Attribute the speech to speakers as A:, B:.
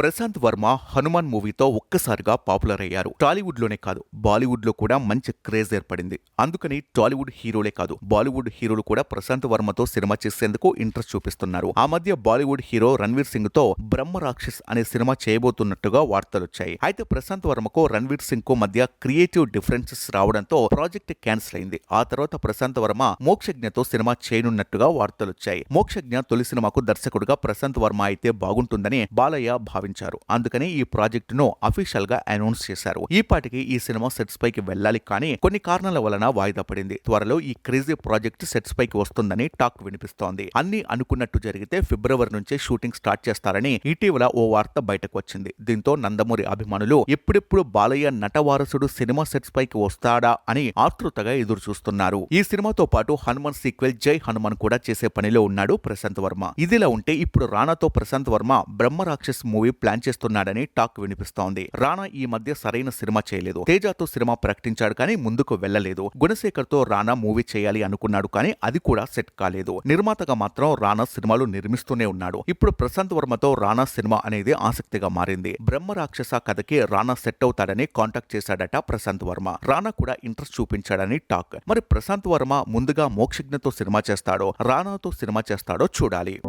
A: ప్రశాంత్ వర్మ హనుమాన్ మూవీతో ఒక్కసారిగా పాపులర్ అయ్యారు. టాలీవుడ్లోనే కాదు బాలీవుడ్లో కూడా మంచి క్రేజ్ ఏర్పడింది. అందుకని టాలీవుడ్ హీరోలే కాదు బాలీవుడ్ హీరోలు కూడా ప్రశాంత్ వర్మతో సినిమా చేసేందుకు ఇంట్రెస్ట్ చూపిస్తున్నారు. ఆ మధ్య బాలీవుడ్ హీరో రణ్వీర్ సింగ్తో బ్రహ్మ రాక్షస్ అనే సినిమా చేయబోతున్నట్టుగా వార్తలొచ్చాయి అయితే ప్రశాంత్ వర్మకు రణ్వీర్ సింగ్కు మధ్య క్రియేటివ్ డిఫరెన్సెస్ రావడంతో ప్రాజెక్ట్ క్యాన్సిల్ అయింది. ఆ తర్వాత ప్రశాంత్ వర్మ మోక్షజ్ఞతో సినిమా చేయనున్నట్టుగా వార్తలు వచ్చాయి. మోక్షజ్ఞ తొలి సినిమాకు దర్శకుడిగా ప్రశాంత్ వర్మ అయితే బాగుంటుందని బాలయ్య భావించారు. అందుకని ఈ ప్రాజెక్టును అఫీషియల్గా అనౌన్స్ చేశారు. ఈ పాటికి ఈ సినిమా సెట్స్ పైకి వెళ్ళాలి కానీ కొన్ని కారణాల వలన వాయిదా పడింది. త్వరలో ఈ క్రేజీ ప్రాజెక్ట్ సెట్స్ పైకి వస్తుందని టాక్ వినిపిస్తోంది. అన్ని అనుకున్నట్టు జరిగితే ఫిబ్రవరి నుంచే షూటింగ్ స్టార్ట్ చేస్తారని ఇటీవల ఓ వార్త బయటకు వచ్చింది. దీంతో నందమూరి అభిమానులు ఎప్పుడెప్పుడు బాలయ్య నటవారసుడు సినిమా సెట్స్ పైకి వస్తాడా అని ఆతృతగా ఎదురు చూస్తున్నారు ఈ సినిమాతో పాటు హనుమాన్ సీక్వెల్ జై హనుమాన్ కూడా చేసే పనిలో ఉన్నాడు ప్రశాంత్ వర్మ. ఇదిలా ఉంటే ఇప్పుడు రానాతో ప్రశాంత్ వర్మ బ్రహ్మ రాక్షస్ మూవీ ప్లాన్ చేస్తున్నాడని టాక్ వినిపిస్తోంది. రానా ఈ మధ్య సరైన సినిమా చేయలేదు. తేజాతో సినిమా ప్రకటించాడు కానీ ముందుకు వెళ్ళలేదు గుణశేఖర్తో రానా మూవీ చేయాలి అనుకున్నాడు కానీ అది కూడా సెట్ కాలేదు. నిర్మాతగా మాత్రం రానా సినిమాలు నిర్మిస్తూనే ఉన్నాడు. ఇప్పుడు ప్రశాంత్ వర్మతో రానా సినిమా అనేది ఆసక్తిగా మారింది. బ్రహ్మ రాక్షస కథకి రానా సెట్ అవుతాడని కాంటాక్ట్ చేశాడట ప్రశాంత్ వర్మ. రానా కూడా ఇంట్రెస్ట్ చూపించాడని టాక్. మరి ప్రశాంత్ వర్మ ముందుగా మోక్షజ్ఞతో సినిమా చేస్తాడో రానాతో సినిమా చేస్తాడో చూడాలి.